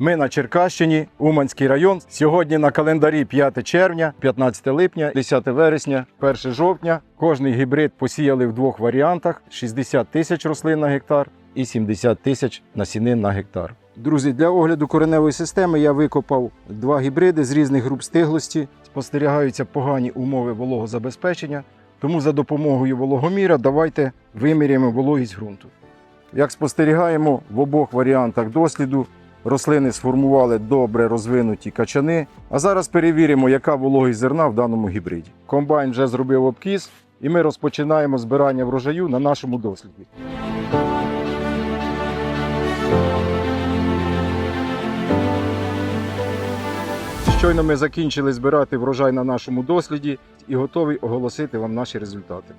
Ми на Черкащині, Уманський район. Сьогодні на календарі 5 червня, 15 липня, 10 вересня, 1 жовтня. Кожний гібрид посіяли в двох варіантах: 60 тисяч рослин на гектар і 70 тисяч насінин на гектар. Друзі, для огляду кореневої системи я викопав два гібриди з різних груп стиглості. Спостерігаються погані умови вологозабезпечення, тому за допомогою вологоміра давайте виміряємо вологість ґрунту. Як спостерігаємо, в обох варіантах досліду рослини сформували добре розвинуті качани. А зараз перевіримо, яка вологість зерна в даному гібриді. Комбайн вже зробив обкіз, і ми розпочинаємо збирання врожаю на нашому досліді. Щойно ми закінчили збирати врожай на нашому досліді і готові оголосити вам наші результати.